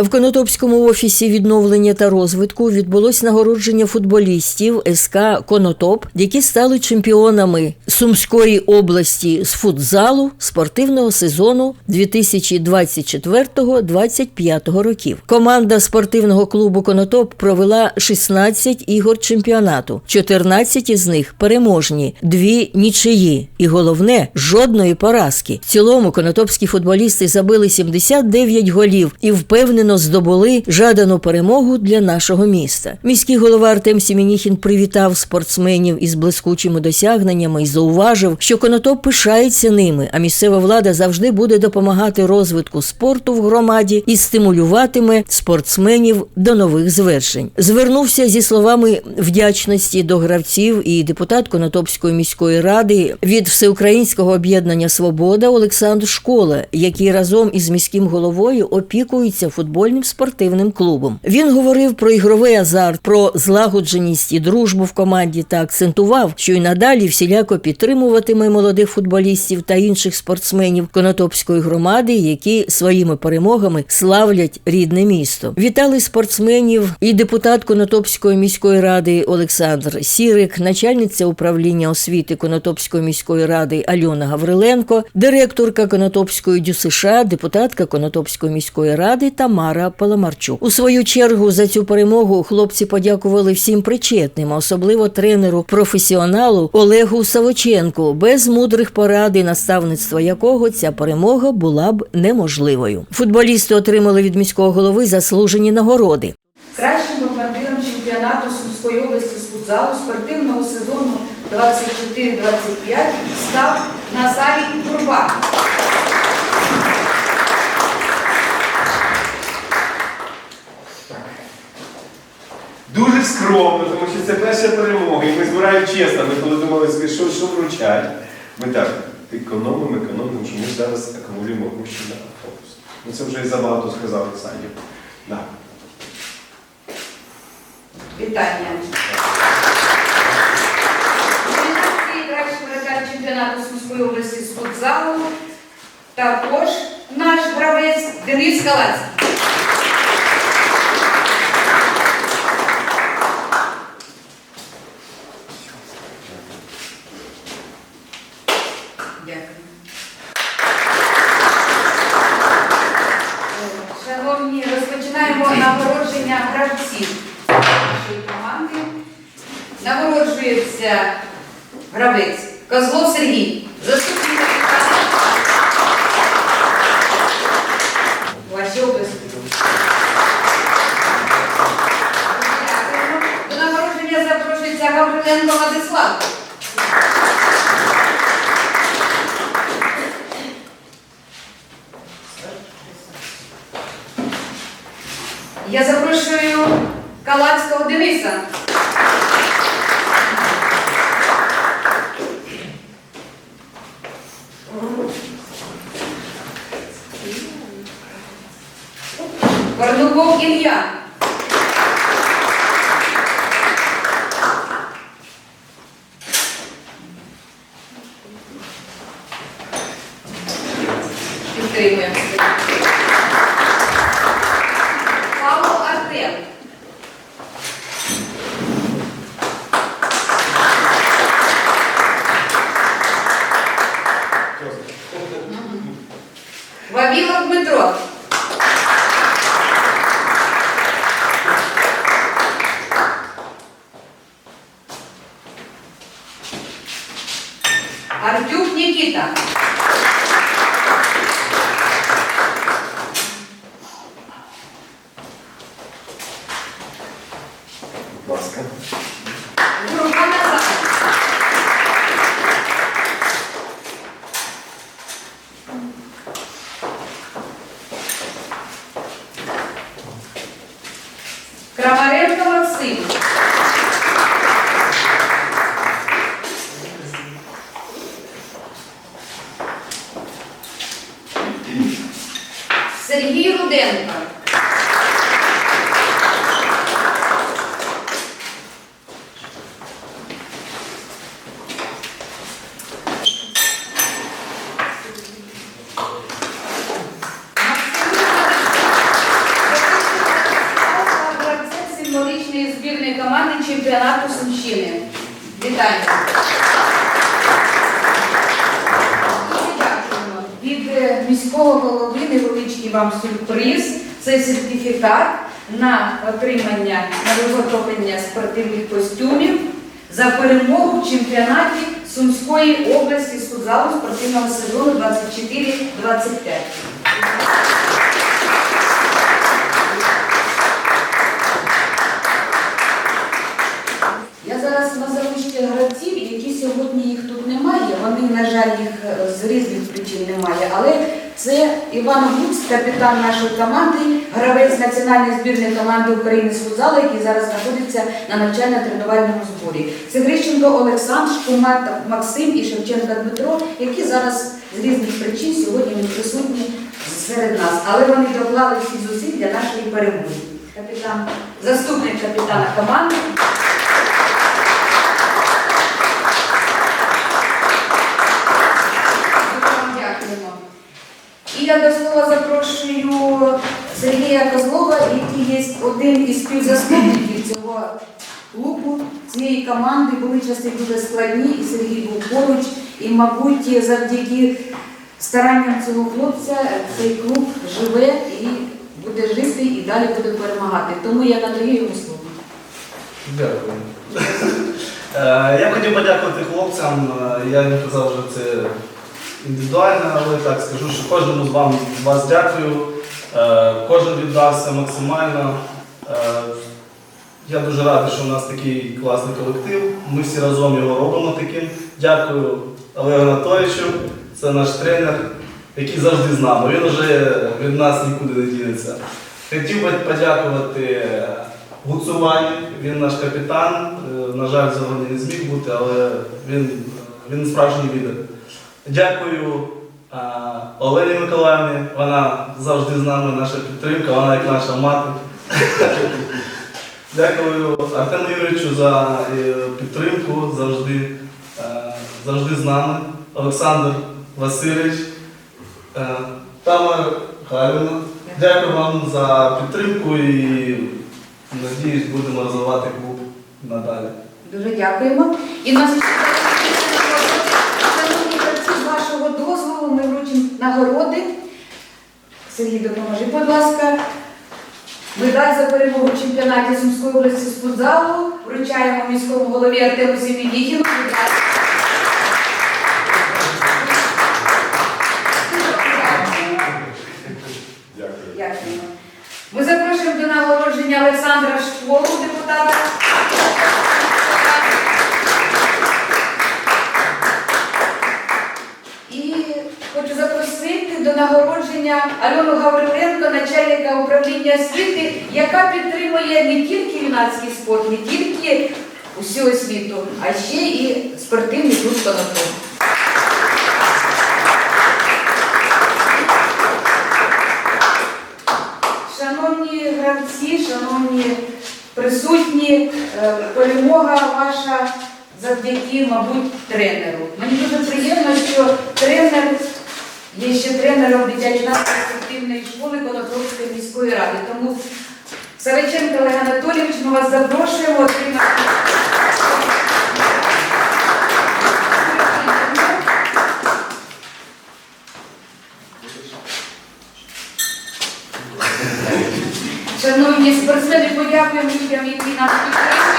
В Конотопському офісі відновлення та розвитку відбулось нагородження футболістів СК Конотоп, які стали чемпіонами Сумської області з футзалу спортивного сезону 2024-2025 років. Команда спортивного клубу Конотоп провела 16 ігор чемпіонату. 14 із них переможні, дві нічиї. І головне жодної поразки. В цілому конотопські футболісти забили 79 голів і впевнено здобули жадану перемогу для нашого міста. Міський голова Артем Сімініхін привітав спортсменів із блискучими досягненнями і зауважив, що Конотоп пишається ними, а місцева влада завжди буде допомагати розвитку спорту в громаді і стимулюватиме спортсменів до нових звершень. Звернувся зі словами вдячності до гравців і депутат Конотопської міської ради від Всеукраїнського об'єднання Свобода Олександр Школа, який разом із міським головою опікується футбольним спортивним клубом. Він говорив про ігровий азарт, про злагодженість і дружбу в команді та акцентував, що й надалі всіляко підтримуватиме молодих футболістів та інших спортсменів Конотопської громади, які своїми перемогами славлять рідне місто. Вітали спортсменів і депутат Конотопської міської ради Олександр Сірик, начальниця управління освіти Конотопської міської ради Альона Гавриленко, директорка Конотопської ДЮСШ, депутатка Конотопської міської ради Тамара Паламарчук. У свою чергу за цю перемогу хлопці подякували всім причетним, особливо тренеру професіоналу Олегу Савоченку, без мудрих порад і наставництва якого ця перемога була б неможливою. Футболісти отримали від міського голови заслужені нагороди. Кращим бомбардиром чемпіонату Сумської області з футзалу спортивного сезону 24-25 став Назарій Бурбак. Дуже скромно, тому що це перша перемога. І ми збираємо чесно. Ми коли думали, що, що вручать. Ми так економимо, економимо, що ми зараз акумулюємо гроші на автобус. Ну це вже і забагато сказав Олександр. Да. Вітання. Чемпіонату Сумської області з футзалу. Також наш гравець Денис Калацький. Дякую. Шановні, розпочинаємо нагородження гравців нашої команди. Нагороджується гравець Козлов Сергій. Заступник капітана. Ваші області. Дякуємо. До нагородження запрошується Гавриленко Владислав. Я запрошую Калацького Дениса. Корнуков Ілля. Ласка. Група Назар. Крамаренко Максим. Сергій Руденко. Максим чемпіонату Сумщини. Вітання! І дякуємо. Від е, міського голови невеличкий вам сюрприз. Це сертифікат на отримання на виготовлення спортивних костюмів за перемогу в чемпіонаті Сумської області з спортивного сезону 24-25. Я зараз назову ще гравців, які сьогодні їх тут немає. Вони, на жаль, їх е, з різних причин немає. Але це Іван Гуц, капітан нашої команди, гравець національної збірної команди України з футзалу, який зараз знаходиться на навчально-тренувальному зборі. Це Грищенко Олександр, Шкумат Максим і Шевченко Дмитро, які зараз з різних причин сьогодні не присутні серед нас. Але вони доклали всі зусиль для нашої перемоги. Капітан, заступник капітана команди. Дуже вам дякуємо. І я до слова запрошую Сергія Козлова, який є один із співзасновників цього клубу, цієї команди. Були часи дуже складні, і Сергій був поруч. І, мабуть, завдяки старанням цього хлопця цей клуб живе і буде жити, і далі буде перемагати. Тому я надаю йому слово. Дякую. Е, Я хотів подякувати хлопцям. Е, Я їм казав, що це індивідуально, але так скажу, що кожному з вас дякую. Е, Кожен віддався максимально. Е, Я дуже радий, що у нас такий класний колектив. Ми всі разом його робимо таким. Дякую Олегу Анатолійовичу, це наш тренер, який завжди з нами. Він вже від нас нікуди не дінеться. Хотів би подякувати Гуцувані, він наш капітан. Е, На жаль, сьогодні не зміг бути, але він, він справжній лідер. Дякую Олені Миколаївні, вона завжди з нами, наша підтримка, вона як наша мати. Дякую Артему Юрійовичу за е, підтримку, завжди, е, завжди з нами. Олександр Васильович, е, Тамара Харівна. Дякую вам за підтримку і надіюсь, будемо розвивати клуб надалі. Дуже дякуємо. І нас нагороди. Сергій, допоможи, будь ласка. Медаль за перемогу в чемпіонаті Сумської області з футзалу вручаємо міському голові Артему Семенігіну. Дякую. Ми запрошуємо до нагородження Олександра Школу, Альону Гавриленко, начальника управління освіти, яка підтримує не тільки юнацький спорт, не тільки усю освіту, а ще і спортивний клуб. Шановні гравці, шановні присутні, е, перемога ваша завдяки, мабуть, тренеру. Мені дуже приємно, що тренер є ще тренером дитячої спортивної школи Конотопської міської ради. Тому Савиченко Олег Анатолійович, ми вас запрошуємо. Шановні спортсмени, подякуємо людям, які нас підтримують.